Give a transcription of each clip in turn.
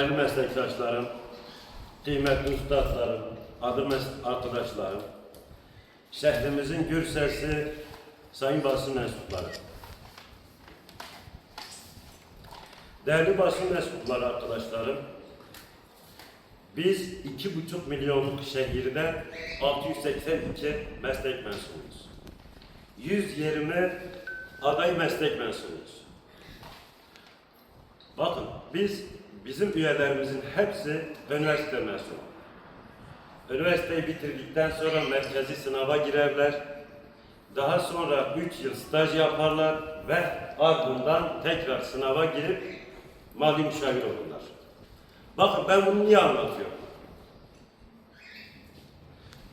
Değerli meslektaşlarım, kıymetli üstadlarım, adı mes- arkadaşlarım, şehrimizin gür sesi, sayın basın mensupları. Değerli basın mensupları arkadaşlarım, biz iki buçuk milyonluk şehirde 682 meslek mensubuyuz. 120 aday meslek mensubuyuz. Bakın biz bizim üyelerimizin hepsi üniversite mezunu. Üniversiteyi bitirdikten sonra merkezi sınava girerler. Daha sonra 3 yıl staj yaparlar ve ardından tekrar sınava girip mali müşavir olurlar. Bakın ben bunu niye anlatıyorum?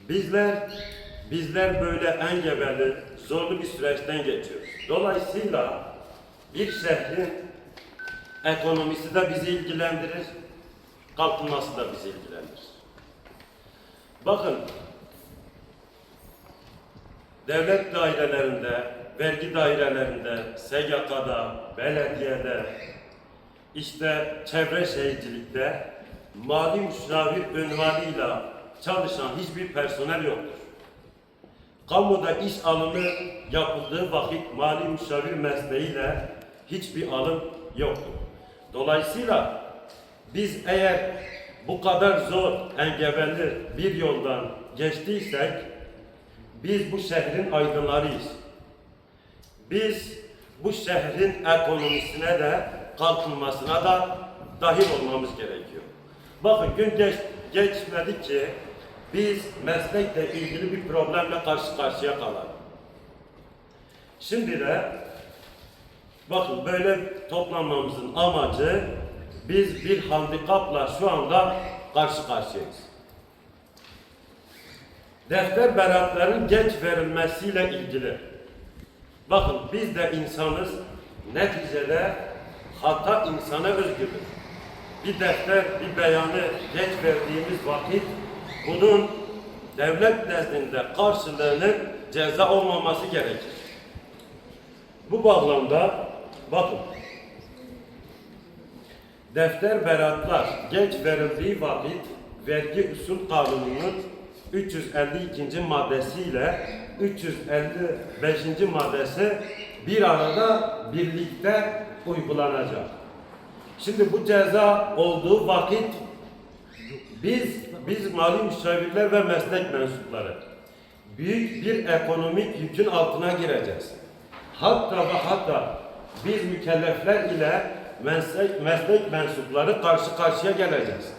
Bizler bizler böyle engebeli, zorlu bir süreçten geçiyoruz. Dolayısıyla bir şehrin ekonomisi de bizi ilgilendirir, kalkınması da bizi ilgilendirir. Bakın, devlet dairelerinde, vergi dairelerinde, SGK'da, belediyede, işte çevre şehircilikte mali müşavir ünvanıyla çalışan hiçbir personel yoktur. Kamuda iş alımı yapıldığı vakit mali müşavir mesleğiyle hiçbir alım yoktur. Dolayısıyla biz eğer bu kadar zor, engebeli bir yoldan geçtiysek biz bu şehrin aydınlarıyız. Biz bu şehrin ekonomisine de kalkınmasına da dahil olmamız gerekiyor. Bakın gün geç, geçmedi ki biz meslekle ilgili bir problemle karşı karşıya kalalım. Şimdi de bakın böyle toplanmamızın amacı biz bir handikapla şu anda karşı karşıyayız. Defter beratların geç verilmesiyle ilgili. Bakın biz de insanız. Neticede hata insana özgüdür. Bir defter, bir beyanı geç verdiğimiz vakit bunun devlet nezdinde karşılığının ceza olmaması gerekir. Bu bağlamda bakın defter beratlar geç verildiği vakit vergi usul kanununun 352. maddesiyle 355. maddesi bir arada birlikte uygulanacak. Şimdi bu ceza olduğu vakit biz biz mali müşavirler ve meslek mensupları büyük bir ekonomik yükün altına gireceğiz. Hatta ve hatta biz mükellefler ile meslek, meslek mensupları karşı karşıya geleceğiz.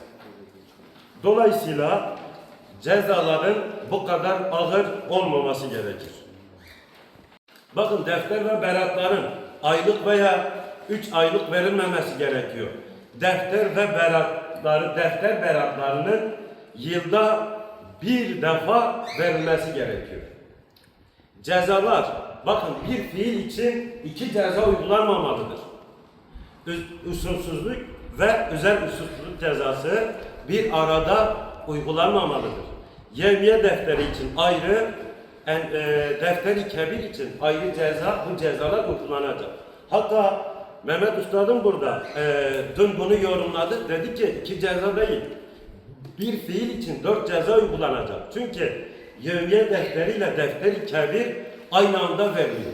Dolayısıyla cezaların bu kadar ağır olmaması gerekir. Bakın defter ve beratların aylık veya üç aylık verilmemesi gerekiyor. Defter ve beratları, defter beratlarının yılda bir defa verilmesi gerekiyor. Cezalar, bakın bir fiil için iki ceza uygulanmamalıdır. Usulsüzlük ve özel usulsüzlük cezası bir arada uygulanmamalıdır. Yevmiye defteri için ayrı, en, e, defteri kebir için ayrı ceza, bu cezalar uygulanacak. Hatta Mehmet Üstad'ın burada e, dün bunu yorumladı. Dedi ki iki ceza değil, bir fiil için dört ceza uygulanacak. Çünkü yevmiye defteriyle defteri kebir aynı anda veriliyor.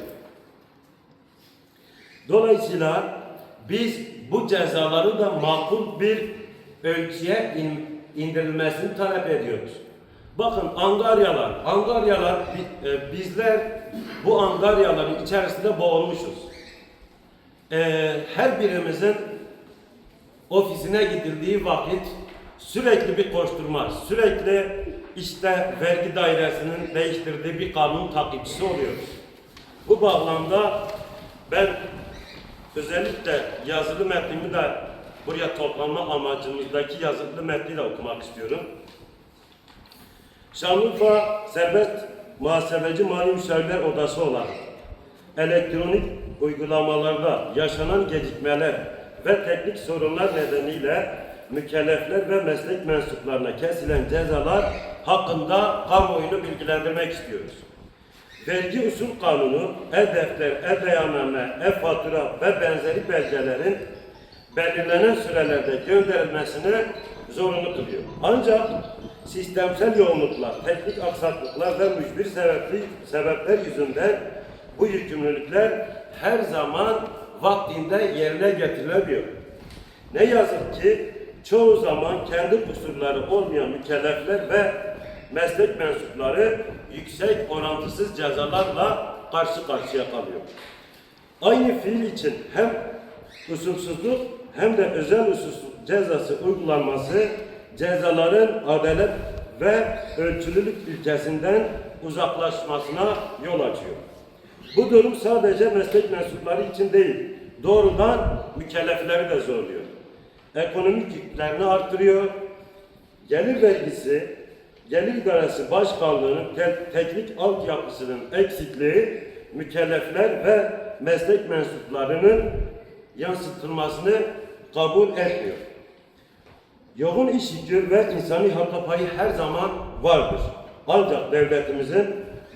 Dolayısıyla biz bu cezaları da makul bir ölçüye in- indirilmesini talep ediyoruz. Bakın angaryalar, angaryalar e, bizler bu angaryaların içerisinde boğulmuşuz. E, her birimizin ofisine gidildiği vakit sürekli bir koşturma, sürekli işte vergi dairesinin değiştirdiği bir kanun takipçisi oluyoruz. Bu bağlamda ben özellikle yazılı metnimi de buraya toplanma amacımızdaki yazılı metni de okumak istiyorum. Şanlıurfa Serbest Muhasebeci Mali Müşavirler Odası olan elektronik uygulamalarda yaşanan gecikmeler ve teknik sorunlar nedeniyle mükellefler ve meslek mensuplarına kesilen cezalar hakkında kamuoyunu bilgilendirmek istiyoruz. Vergi usul kanunu, e-defter, e-beyanname, e-fatura ve benzeri belgelerin belirlenen sürelerde gönderilmesini zorunlu kılıyor. Ancak sistemsel yoğunluklar, teknik aksaklıklar ve mücbir sebepli, sebepler yüzünden bu yükümlülükler her zaman vaktinde yerine getirilemiyor. Ne yazık ki çoğu zaman kendi kusurları olmayan mükellefler ve meslek mensupları yüksek orantısız cezalarla karşı karşıya kalıyor. Aynı fiil için hem usulsüzlük hem de özel usulsüzlük cezası uygulanması cezaların adalet ve ölçülülük ilkesinden uzaklaşmasına yol açıyor. Bu durum sadece meslek mensupları için değil, doğrudan mükellefleri de zorluyor. Ekonomik yüklerini artırıyor, gelir vergisi, gelir idaresi başkanlığının te- teknik altyapısının eksikliği mükellefler ve meslek mensuplarının yansıtılmasını kabul etmiyor. Yoğun iş yükü ve insani hata payı her zaman vardır. Ancak devletimizin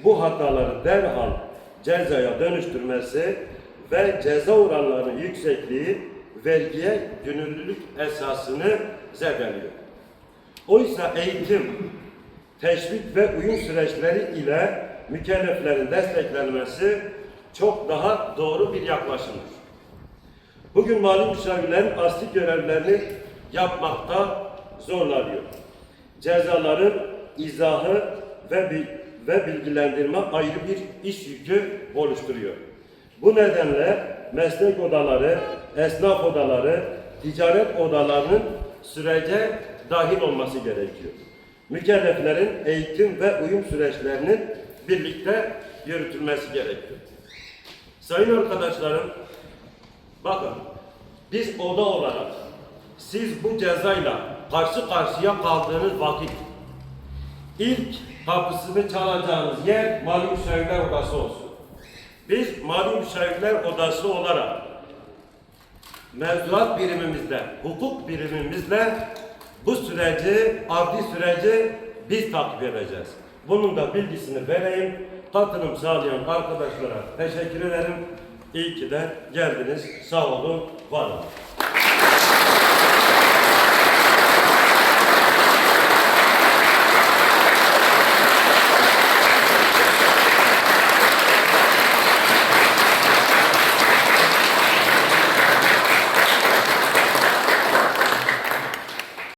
bu hataları derhal cezaya dönüştürmesi ve ceza oranlarının yüksekliği vergiye gönüllülük esasını zedeliyor. Oysa eğitim, teşvik ve uyum süreçleri ile mükelleflerin desteklenmesi çok daha doğru bir yaklaşımdır. Bugün mali müşavirlerin asli görevlerini yapmakta zorlanıyor. Cezaların izahı ve ve bilgilendirme ayrı bir iş yükü oluşturuyor. Bu nedenle meslek odaları, esnaf odaları, ticaret odalarının sürece dahil olması gerekiyor. Mükelleflerin eğitim ve uyum süreçlerinin birlikte yürütülmesi gerekiyor. Sayın arkadaşlarım, Bakın, biz oda olarak siz bu cezayla karşı karşıya kaldığınız vakit ilk kapısını çalacağınız yer Mali Müşavirler Odası olsun. Biz Mali Müşavirler Odası olarak mevzuat birimimizde, hukuk birimimizle bu süreci, adli süreci biz takip edeceğiz. Bunun da bilgisini vereyim. Katılım sağlayan arkadaşlara teşekkür ederim. İyi ki de geldiniz. Sağ olun, var olun.